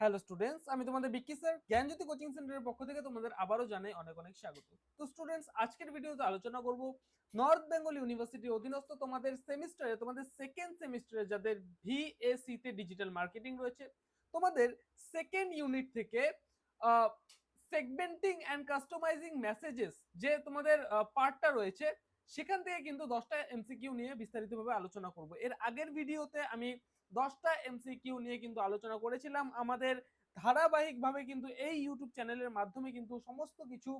Hello students আমি তোমাদের Vicky sir জ্ঞানজ্যোতি coaching সেন্টারের পক্ষ থেকে তোমাদের আবারও জানাই অনেক অনেক স্বাগত। তো স্টুডেন্টস আজকের ভিডিওতে আলোচনা করব নর্থ বেঙ্গল ইউনিভার্সিটির অধীনস্থ তোমাদের সেমিস্টারে তোমাদের সেকেন্ড সেমিস্টারে যাদের ভিএসি তে ডিজিটাল মার্কেটিং রয়েছে, তোমাদের সেকেন্ড ইউনিট থেকে সেগমেন্টিং অ্যান্ড কাস্টমাইজিং মেসেজেস যে তোমাদের পার্টটা রয়েছে সেখান থেকে কিন্তু দশটা এমসিকিউ নিয়ে বিস্তারিতভাবে আলোচনা করব। এর আগের ভিডিওতে আমি দশটা এমসিকিউ নিয়ে কিন্তু আলোচনা করেছিলাম। আমাদের ধারাবাহিকভাবে কিন্তু এই ইউটিউব চ্যানেলের মাধ্যমে কিন্তু সমস্ত কিছু,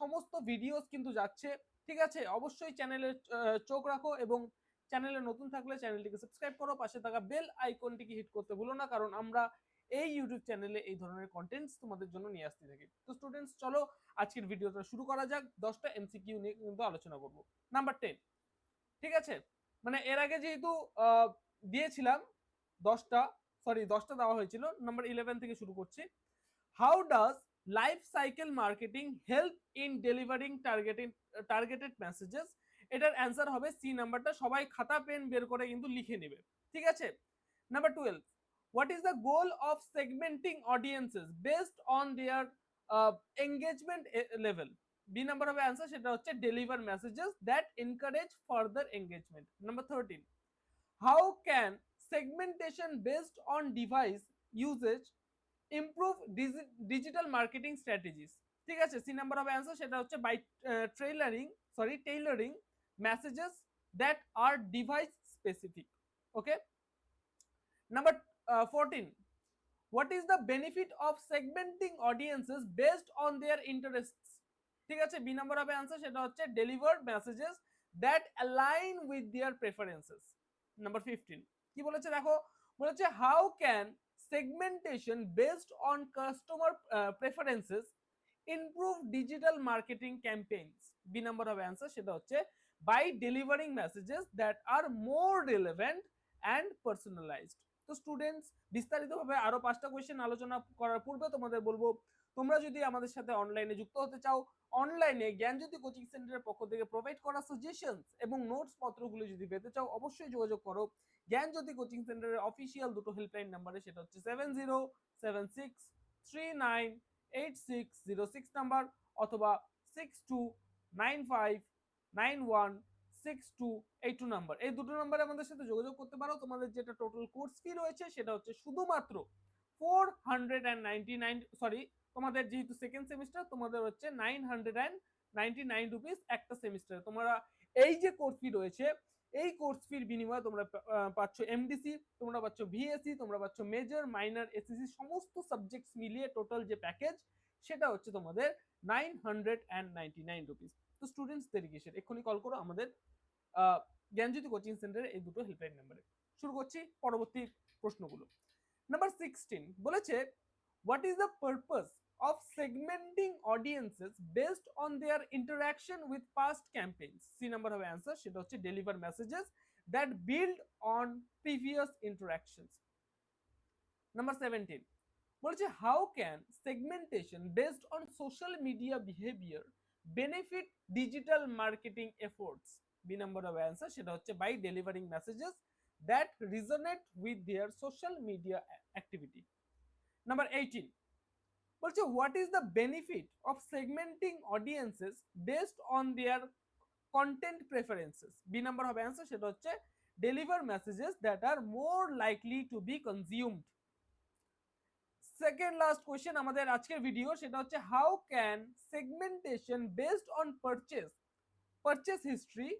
সমস্ত ভিডিওস কিন্তু যাচ্ছে। ঠিক আছে? অবশ্যই চ্যানেলে চোখ রাখো এবং চ্যানেলে নতুন থাকলে চ্যানেলটিকে সাবস্ক্রাইব করো। পাশে থাকা বেল আইকনটিকে হিট করতে ভুলো না, কারণ আমরা এই ইউটিউব চ্যানেলে এই ধরনের কন্টেন্টস তোমাদের জন্য নিয়ে আসতে থাকি। তো স্টুডেন্টস চলো আজকের ভিডিওটা শুরু করা যাক। দশটা এমসিকিউ নিয়ে কিন্তু আলোচনা করব। নাম্বার টেন ঠিক আছে? মানে এর আগে যেহেতু দিয়েছিলাম দশটা সরি দশটা দেওয়া হয়েছিল নাম্বার ইলেভেন থেকে শুরু করছি। How does life cycle marketing help in delivering targeting targeted messages এটার অ্যান্সার হবে সি নাম্বারটা সবাই খাতা পেন বের করে কিন্তু লিখে নেবে। ঠিক আছে? Number twelve what is the goal of segmenting audiences based on their engagement level B number হবে অ্যান্সার সেটা হচ্ছে deliver messages that encourage further engagement number thirteen how can segmentation based on device usage improve digi- digital marketing strategies? ঠিক আছে C number of answer সেটা হচ্ছে by trailering sorry tailoring messages that are device specific okay number fourteen what is the benefit of segmenting audiences based on their interests ঠিক আছে B number of answer সেটা হচ্ছে delivered messages that align with their preferences number fifteen কি বলেছে দেখো? বলেছে how can segmentation based on customer preferences improve digital marketing campaigns B number of answer সেটা হচ্ছে by delivering messages that are more relevant and personalised তো students বিস্তারিতভাবে আরও পাঁচটা কোয়েশ্চেন আলোচনা করার পূর্বে তোমাদের বলব, তোমরা যদি আমাদের সাথে অনলাইনে যুক্ত হতে চাও অনলাইনে জ্ঞানজ্যোতি কোচিং সেন্টারের পক্ষ থেকে প্রোভাইড করা সাজেশনস এবং নোটস পত্রগুলো যদি পেতে চাও, অবশ্যই যোগাযোগ করো। জ্ঞানজ্যোতি কোচিং সেন্টারের অফিসিয়াল দুটো হেল্পলাইন নাম্বারে সেটা হচ্ছে seven zero seven six three nine eight six zero six number অথবা six two nine five nine one six two eight two number এই দুটো নাম্বারে আমাদের সাথে যোগাযোগ করতে পারো। তোমাদের যেটা টোটাল কোর্স ফি রয়েছে সেটা হচ্ছে শুধুমাত্র four hundred and ninety nine sorry তোমাদের যেহেতু সেকেন্ড সেমিস্টার তোমাদের হচ্ছে nine hundred and ninety nine rupees একটা সেমিস্টার তোমরা এই যে কোর্স ফি রয়েছে, এই কোর্স ফির বিনিময়ে তোমরা পাচ্ছ এমডিসি তোমরা পাচ্ছ ভিএসসি তোমরা পাচ্ছ মেজর মাইনর এসএসসি সমস্ত সাবজেক্টস মিলিয়ে টোটাল যে প্যাকেজ সেটা হচ্ছে তোমাদের nine hundred and ninety nine rupees তো স্টুডেন্টসদেরকে সেটা এক্ষুনি কল করো আমাদের জ্ঞানজ্যোতি কোচিং সেন্টারের এই দুটো হেল্পলাইন নাম্বারে শুরু করছি পরবর্তী প্রশ্নগুলো। নাম্বার সিক্সটিন বলেছে what is the purpose of segmenting audiences based on their interaction with past campaign C number হবে অ্যান্সার সেটা হচ্ছে deliver messages that build on previous interaction number seventeen বলেছে how can segmentation based on social media behaviour benefit digital marketing efforts b number হবে answer সেটা হচ্ছে by delivering messages that resonate with their social media activity number 18 বলছে what is the benefit of segmenting audiences based on their content preferences B number হবে answer সেটা হচ্ছে deliver messages that are more likely to be consumed second last question আমাদের আজকের video সেটা হচ্ছে how can segmentation based on purchase purchase history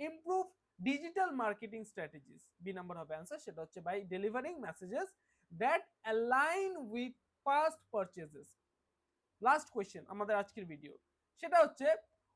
improve digital marketing strategies B number হবে answer সেটা হচ্ছে by delivering messages that align with past purchases last question আমাদের আজকের video সেটা হচ্ছে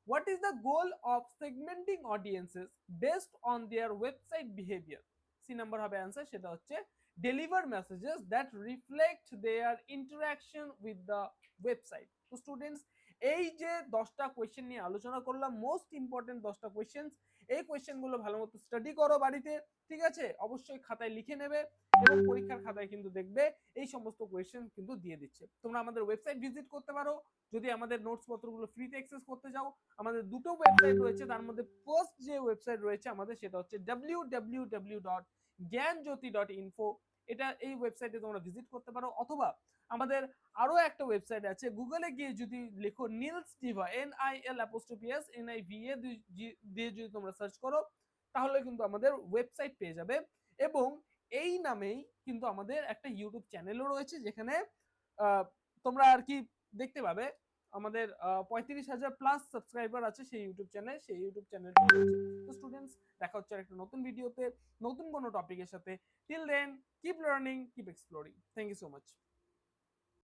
what is the goal of segmenting audiences based on their website behaviour C number হবে answer সেটা হচ্ছে deliver messages that reflect their interaction with the website তো students এই যে দশটা কোয়েশ্চেন নিয়ে আলোচনা করলাম মোস্ট ইম্পর্টেন্ট দশটা কোয়েশ্চেন এই কোয়েশ্চেনগুলো ভালো মতো স্টাডি করো বাড়িতে, ঠিক আছে? অবশ্যই খাতায় লিখে নেবে এবং পরীক্ষার খাতায় কিন্তু দেখবে এই সমস্ত কোয়েশ্চেন কিন্তু দিয়ে দিচ্ছে। তোমরা আমাদের ওয়েবসাইট ভিজিট করতে পারো। যদি আমাদের নোটস পত্রগুলো ফ্রিতে অ্যাক্সেস করতে চাও, আমাদের দুটো ওয়েবসাইট রয়েছে, তার মধ্যে ফার্স্ট যে ওয়েবসাইট রয়েছে আমাদের, সেটা হচ্ছে W W W dot Gyanjyoti dot info এটা এই ওয়েবসাইটে তোমরা ভিজিট করতে পারো। অথবা আমাদের আরও একটা ওয়েবসাইট আছে গুগলে গিয়ে যদি লেখো Nil's Diva N I L apostrophe s N I V A দিয়ে যদি তোমরা সার্চ করো, তাহলে কিন্তু আমাদের ওয়েবসাইট পেয়ে যাবে। এবং এই নামেই কিন্তু আমাদের একটা ইউটিউব চ্যানেলও রয়েছে, যেখানে তোমরা আর কি দেখতে পাবে আমাদের পঁয়ত্রিশ হাজার প্লাস সাবস্ক্রাইবার আছে সেই ইউটিউব চ্যানেল সেই ইউটিউব চ্যানেল তো স্টুডেন্টস দেখা হচ্ছে একটা নতুন ভিডিওতে নতুন কোনো টপিকের সাথে। Till then keep learning keep exploring thank you so much